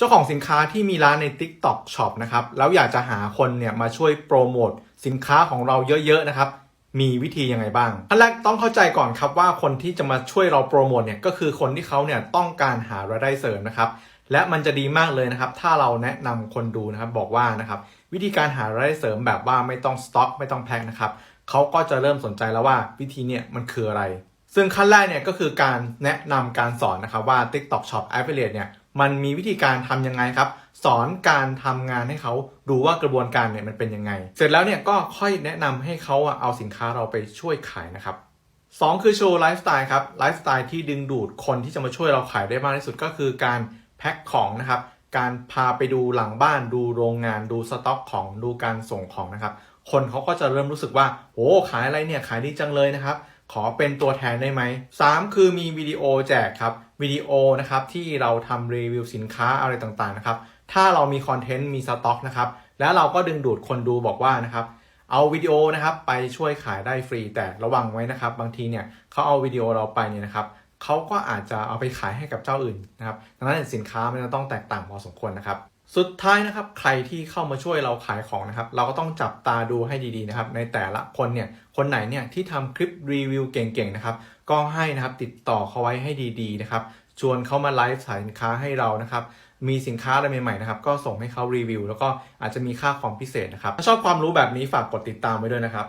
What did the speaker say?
เจ้าของสินค้าที่มีร้านใน TikTok Shop นะครับแล้วอยากจะหาคนเนี่ยมาช่วยโปรโมทสินค้าของเราเยอะๆนะครับมีวิธียังไงบ้างขั้นแรกต้องเข้าใจก่อนครับว่าคนที่จะมาช่วยเราโปรโมทเนี่ยก็คือคนที่เขาเนี่ยต้องการหารายได้เสริมนะครับและมันจะดีมากเลยนะครับ ถ้าเราแนะนำคนดูนะครับบอกว่านะครับวิธีการหารายได้เสริมแบบว่าไม่ต้องสต็อกไม่ต้องแพ็คนะครับเขาก็จะเริ่มสนใจแล้วว่าวิธีเนี่ยมันคืออะไร ซึ่งขั้นแรกเนี่ยก็คือการแนะนำการสอนนะครับว่า TikTok Shop Affiliate เนี่ย มันมีวิธีการทำยังไงครับ สอนการทำงานให้เขาดูว่ากระบวนการเนี่ยมันเป็นยังไง เสร็จแล้วเนี่ยก็ค่อยแนะนำให้เขาเอาสินค้าเราไปช่วยขายนะครับสองคือโชว์ไลฟ์สไตล์ครับไลฟ์สไตล์ที่ดึงดูดคนที่จะมาช่วยเราขายได้มากที่สุดก็คือการแพ็คของนะครับ การพาไปดูหลังบ้านดูโรงงานดูสต็อกของดูการส่งของนะครับ คนเขาก็จะเริ่มรู้สึกว่าโอ้ขายอะไรเนี่ยขายดีจังเลยนะครับ ขอเป็นตัวแทนได้ไหม 3 คือมีวิดีโอแจกครับวิดีโอนะครับที่เราทำรีวิวสินค้าอะไรต่างๆนะครับถ้าเรามีคอนเทนต์มีสต็อกนะครับแล้วเราก็ดึงดูดคนดูบอกว่านะครับเอาวิดีโอนะครับไปช่วยขายได้ฟรีแต่ระวังไว้นะครับ บางทีเนี่ยเขาเอาวิดีโอเราไปเนี่ยนะครับเขาก็อาจจะเอาไปขายให้กับเจ้าอื่นนะครับดังนั้นสินค้ามันจะต้องแตกต่างพอสมควรนะครับ สุดท้ายนะครับใครที่เข้ามาช่วยเราขายของนะครับ เราก็ต้องจับตาดูให้ดีๆนะครับ ในแต่ละคนเนี่ยคนไหนเนี่ยที่ทำคลิปรีวิวเก่งๆนะครับก็ให้นะครับติดต่อเขาไว้ให้ดีๆนะครับชวนเขามาไลฟ์สินค้าให้เรานะครับมีสินค้าอะไรใหม่ๆนะครับก็ส่งให้เขารีวิว แล้วก็อาจจะมีค่าคอมพิเศษนะครับถ้าชอบความรู้แบบนี้ฝากกดติดตามไว้ด้วยนะครับ